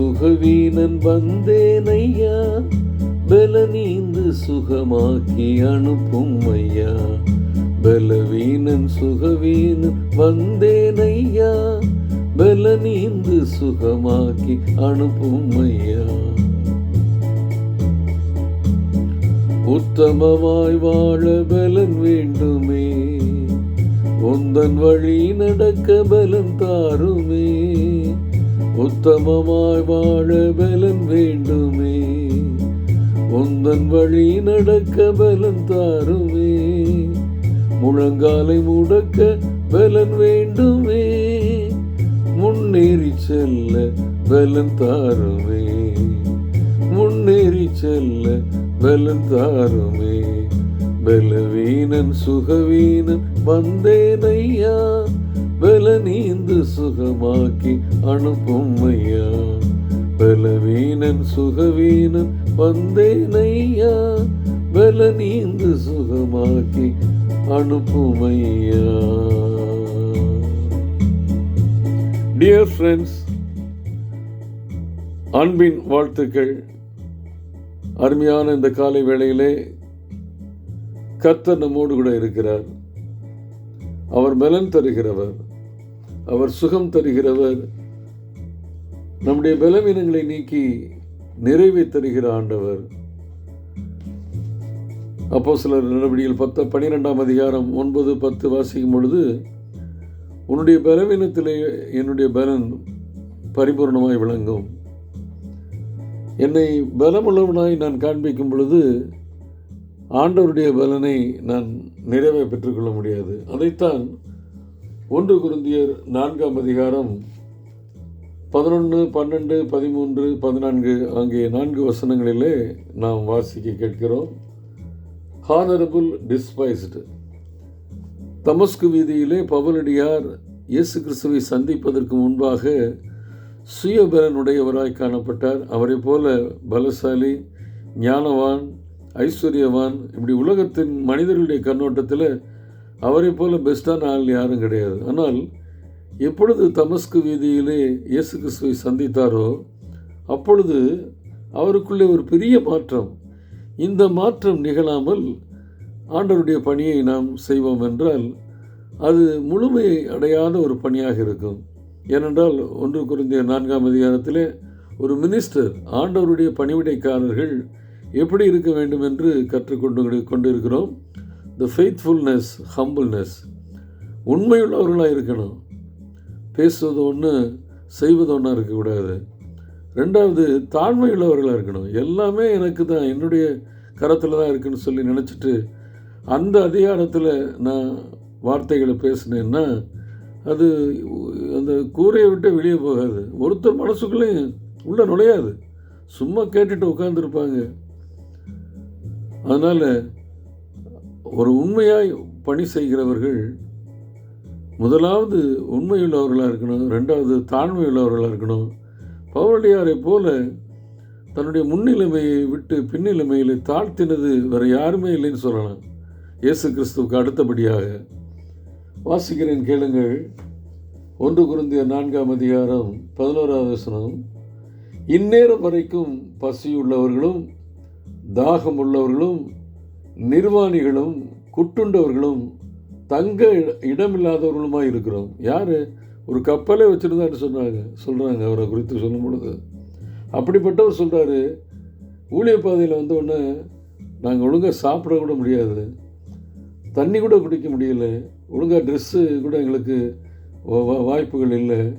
சுகவீனன் வந்தேனையா? பலனீந்து சுகமாக்கி அனுப்பும் ஐயா பலவீனன் சுகவீனன் வந்தேனையா? பலனீந்து சுகமாக்கி அனுப்பும் ஐயா உத்தமமாய் வாழ பலன் வேண்டுமே. உந்தன் வழி நடக்க பலன் தாருமே. உத்தமமாய் வாழ பலன் வேண்டுமே. உந்தன் வழி நடக்க பலன் தாருமே. முழங்காலை முடக்க பலன் வேண்டுமே. முன்னேறி செல்ல பலன் தாருமே. முன்னேறி செல்ல பலன் தாருமே. பலவீனன் சுகவீனன் வந்தேனையா. பலனீந்து சுகமாக்கி அனுப்பும் ஐயா பலவீனன் சுகவீனன் வந்தேனையா பலனீந்து சுகமாக்கி அனுப்பும் ஐயா டியர் ஃப்ரெண்ட்ஸ் அன்பின் வாழ்த்துக்கள். அருமையான இந்த காலை வேளையிலே கர்த்தர் நம்மோடு கூட இருக்கிறார். அவர் பலன் தருகிறவர். அவர் சுகம் தருகிறவர். நம்முடைய பலவீனங்களை நீக்கி நிறைவை தருகிற ஆண்டவர். அப்போ சிலர் நடவடிக்கைகள் பத்து பன்னிரெண்டாம் அதிகாரம் ஒன்பது பத்து வாசிக்கும் பொழுது உன்னுடைய பலவீனத்திலே என்னுடைய பலன் பரிபூர்ணமாய் விளங்கும். என்னை பலமுள்ளவனாய் நான் காண்பிக்கும் பொழுது ஆண்டவருடைய பலனை நான் நிறைவே பெற்றுக்கொள்ள முடியாது. அதைத்தான் ஒன்று குருந்தியர் நான்காம் அதிகாரம் பதினொன்று பன்னெண்டு பதிமூன்று பதினான்கு ஆகிய நான்கு வசனங்களிலே நாம் வாசிக்க கேட்கிறோம். ஹானரபுள் டிஸ்பைஸ்டு தமஸ்கு வீதியிலே பவலடியார் இயேசு கிறிஸ்துவை சந்திப்பதற்கு முன்பாக சுயபலனுடையவராய் காணப்பட்டார். அவரை போல பலசாலி ஞானவான் ஐஸ்வர்யவான் இப்படி உலகத்தின் மனிதர்களுடைய கண்ணோட்டத்தில் அவரை போல பெஸ்டான ஆள் யாரும் கிடையாது. ஆனால் எப்பொழுது தமஸ்கு வீதியிலே இயேசு கிறிஸ்துவை சந்தித்தாரோ அப்பொழுது அவருக்குள்ளே ஒரு பெரிய மாற்றம். இந்த மாற்றம் நிகழாமல் ஆண்டவருடைய பணியை நாம் செய்வோம் என்றால் அது முழுமை அடையாத ஒரு பணியாக இருக்கும். ஏனென்றால் ஒன்று குறைந்த நான்காம் அதிகாரத்திலே ஒரு மினிஸ்டர் ஆண்டவருடைய பணிவிடைக்காரர்கள் எப்படி இருக்க வேண்டும் என்று கற்றுக்கொண்டு கொண்டிருக்கிறோம். த ஃபெய்த்ஃபுல்னஸ் ஹம்புல்னஸ் உண்மையுள்ளவர்களாக இருக்கணும். பேசுவது ஒன்று செய்வது ஒன்றா இருக்கக்கூடாது ரெண்டாவது தாழ்மையுள்ளவர்களாக இருக்கணும். எல்லாமே எனக்கு தான் என்னுடைய கரத்தில் தான் இருக்குன்னு சொல்லி நினச்சிட்டு அந்த அதிகாரத்தில் நான் வார்த்தைகளை பேசினேன்னா அது அந்த கூரையை விட்டு வெளியே போகாது. ஒருத்தர் மனசுக்குள்ளேயும் உள்ளே நுழையாது. சும்மா கேட்டுட்டு உட்காந்துருப்பாங்க அதனால் ஒரு உண்மையாய் பணி செய்கிறவர்கள் முதலாவது உண்மையுள்ளவர்களாக இருக்கணும் ரெண்டாவது தாழ்மையுள்ளவர்களாக இருக்கணும். பவுலடியாரை போல தன்னுடைய முன்னிலைமையை விட்டு பின்னிலைமையில் தாழ்த்தினது வேறு யாருமே இல்லைன்னு சொல்லலாம். இயேசு கிறிஸ்துவுக்கு அடுத்தபடியாக வாசிக்கிறேன் கேளுங்கள். ஒன்று குருந்திய நான்காம் அதிகாரம் பதினோராவது வசனம். இந்நேரம் வரைக்கும் பசியுள்ளவர்களும் தாகம் உள்ளவர்களும் நிர்வாணிகளும் குட்டுண்டவர்களும் தங்க இடமில்லாதவர்களுமாக இருக்கிறோம். யார்? ஒரு கப்பலே வச்சுருந்தான்னு சொன்னாங்க. சொல்கிறாங்க அவரை குறித்து சொல்லும் பொழுது. அப்படிப்பட்டவர் சொல்கிறாரு ஊழிய பாதையில் வந்த நாங்கள் ஒழுங்காக சாப்பிட கூட முடியாது. தண்ணி கூட குடிக்க முடியல. ஒழுங்காக ட்ரெஸ்ஸு கூட எங்களுக்கு வாய்ப்புகள் இல்லை.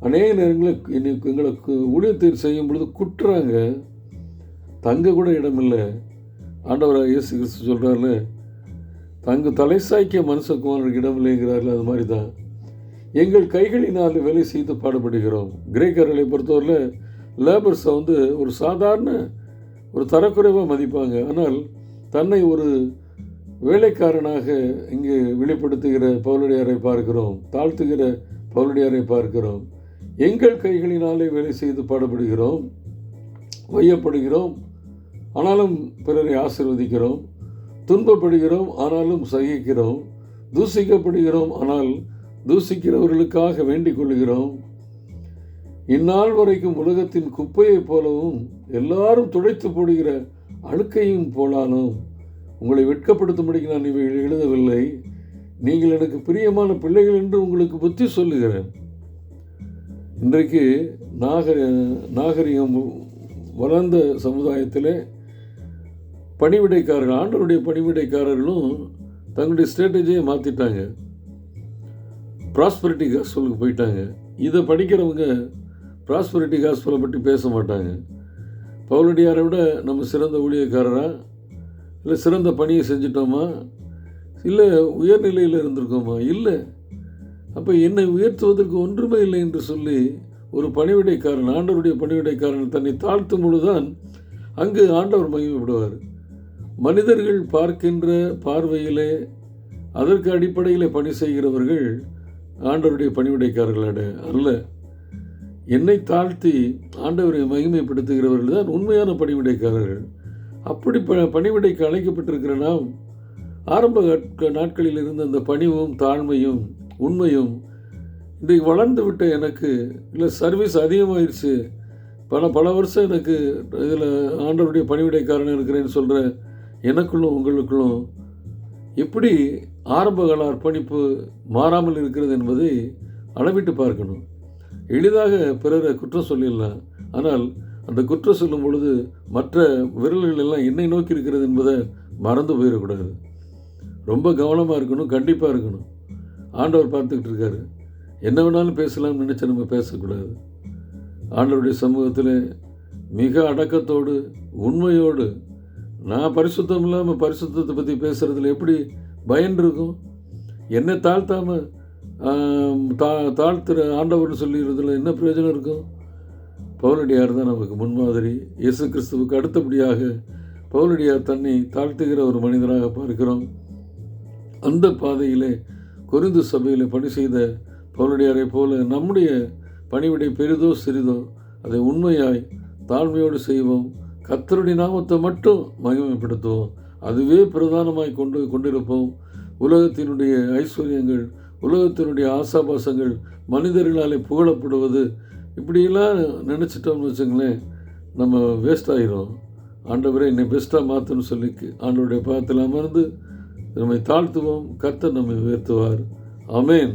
அநேக நேரங்களில் இன்னைக்கு எங்களுக்கு ஊழியத்தை செய்யும் பொழுது குட்டுறாங்க. தங்க கூட இடம் ஆண்டவர் ஆண்டவராக இயேசு கிறிஸ்து சொல்கிறார்ல தங்கு தலை சாய்க்கிய மனுஷகுமாரனுக்கு இடம் இல்லைங்கிறார்கள் அது மாதிரி தான் எங்கள் கைகளினால் வேலை செய்து பாடுபடுகிறோம். கிரேக்கர்களை பொறுத்தவரையில் லேபர்ஸை வந்து ஒரு சாதாரண ஒரு தரக்குறைவாக மதிப்பாங்க. ஆனால் தன்னை ஒரு வேலைக்காரனாக இங்கு வெளிப்படுத்துகிற பவுலடியாரை பார்க்கிறோம். தாழ்த்துகிற பவுலடியாரை பார்க்கிறோம். எங்கள் கைகளினாலே வேலை செய்து பாடுபடுகிறோம். வையப்படுகிறோம். ஆனாலும் பிறரை ஆசிர்வதிக்கிறோம் துன்பப்படுகிறோம் ஆனாலும் சகிக்கிறோம் தூசிக்கப்படுகிறோம் ஆனால் தூசிக்கிறவர்களுக்காக வேண்டிக் கொள்கிறோம் இந்நாள் வரைக்கும் உலகத்தின் குப்பையைப் போலவும் எல்லாரும் துடைத்து போடுகிற அழுக்கையும் போலானோம் உங்களை வெட்கப்படுத்தும்படிக்கு நான் இவை எழுதவில்லை. நீங்கள் எனக்கு பிரியமான பிள்ளைகள் என்று உங்களுக்கு புத்தி சொல்லுகிறேன். இன்றைக்கு நாகரி நாகரிகம் வளர்ந்த சமுதாயத்திலே பணிவிடைக்காரர்கள் ஆண்டவருடைய பணிவிடைக்காரர்களும் தங்களுடைய ஸ்ட்ராட்டஜியை மாற்றிட்டாங்க ப்ராஸ்பரிட்டி காஸ்பலுக்கு போயிட்டாங்க. இதை படிக்கிறவங்க ப்ராஸ்பரிட்டி காஸ்பலை பற்றி பேச மாட்டாங்க. பவுலடியாரை விட நம்ம சிறந்த ஊழியக்காரரா? இல்லை சிறந்த பணியை செஞ்சிட்டோமா? இல்லை உயர்நிலையில் இருந்திருக்கோமா? இல்லை. அப்போ என்னை உயர்த்துவதற்கு ஒன்றுமே இல்லை என்று சொல்லி ஒரு பணிவிடைக்காரன் ஆண்டவருடைய பணிவிடைக்காரன் தன்னை தாழ்த்தும் பொழுதுதான் அங்கு ஆண்டவர் மகிமைப்படுவார். மனிதர்கள் பார்க்கின்ற பார்வையிலே அதற்கு அடிப்படையில் பணி செய்கிறவர்கள் ஆண்டவருடைய பணிவிடைக்காரர்களாட அல்ல. என்னை தாழ்த்தி ஆண்டவரை மகிமைப்படுத்துகிறவர்கள் தான் உண்மையான பணிவிடைக்காரர்கள். அப்படி ப பணிவிடைக்கு அழைக்கப்பட்டிருக்கிற நாம் ஆரம்ப நாட்களில் இருந்த அந்த பணிவும் தாழ்மையும் உண்மையும் இன்றைக்கு வளர்ந்து விட்ட எனக்கு இல்லை சர்வீஸ் அதிகமாயிருச்சு. பல பல வருஷம் எனக்கு இதில் ஆண்டவருடைய பணிவிடைக்காரன் இருக்கிறேன்னு சொல்கிற எனக்குள்ளும் உங்களுக்குள்ளும் எப்படி ஆரம்பகால அர்ப்பணிப்பு மாறாமல் இருக்கிறது என்பதை அளவிட்டு பார்க்கணும். எளிதாக பிறரை குற்றம் சொல்லிடலாம். ஆனால் அந்த குற்றம் சொல்லும் பொழுது மற்ற விரல்கள் எல்லாம் என்னை நோக்கி இருக்கிறது என்பதை மறந்து போயிடக்கூடாது. ரொம்ப கவனமாக இருக்கணும் கண்டிப்பாக இருக்கணும். ஆண்டவர் பார்த்துக்கிட்டு இருக்காரு. என்ன வேணாலும் பேசலாம்னு நினச்சி நம்ம பேசக்கூடாது. ஆண்டவருடைய சமூகத்தில் மிக அடக்கத்தோடு உண்மையோடு நான் பரிசுத்தம் இல்லாமல் பரிசுத்தத்தை பற்றி பேசுகிறதுல எப்படி பயன் இருக்கும்? என்னை தாழ்த்தாமல் தா தாழ்த்துற ஆண்டவர்னு சொல்லிடுறதுல என்ன பிரயோஜனம் இருக்கும்? பவுலடியார் தான் நமக்கு முன்மாதிரி. இயேசு கிறிஸ்துவுக்கு அடுத்தபடியாக பவுலடியார் தன்னை தாழ்த்துகிற ஒரு மனிதராக பார்க்கிறோம். அந்த பாதையிலே குறிந்து சபையில் பணி செய்த பவுலடியாரை போல நம்முடைய பணிவிடை பெரிதோ சிறிதோ அதை உண்மையாய் தாழ்மையோடு செய்வோம். கத்தருடைய நாமத்தை மட்டும் மகிமைப்படுத்துவோம். அதுவே பிரதானமாய் கொண்டு கொண்டிருப்போம். உலகத்தினுடைய ஐஸ்வர்யங்கள் உலகத்தினுடைய ஆசாபாசங்கள் மனிதர்களாலே புகழப்படுவது இப்படியெல்லாம் நினச்சிட்டோம்னு வச்சுங்களேன் நம்ம வேஸ்ட் ஆயிரும். ஆண்டவரே என்னை பெஸ்ட்டாக மாற்றணும்னு சொல்லி ஆண்டவருடைய பாதத்தில் அமர்ந்து நம்மை தாழ்த்துவோம். கர்த்தர் நம்மை உயர்த்துவார். அமேன்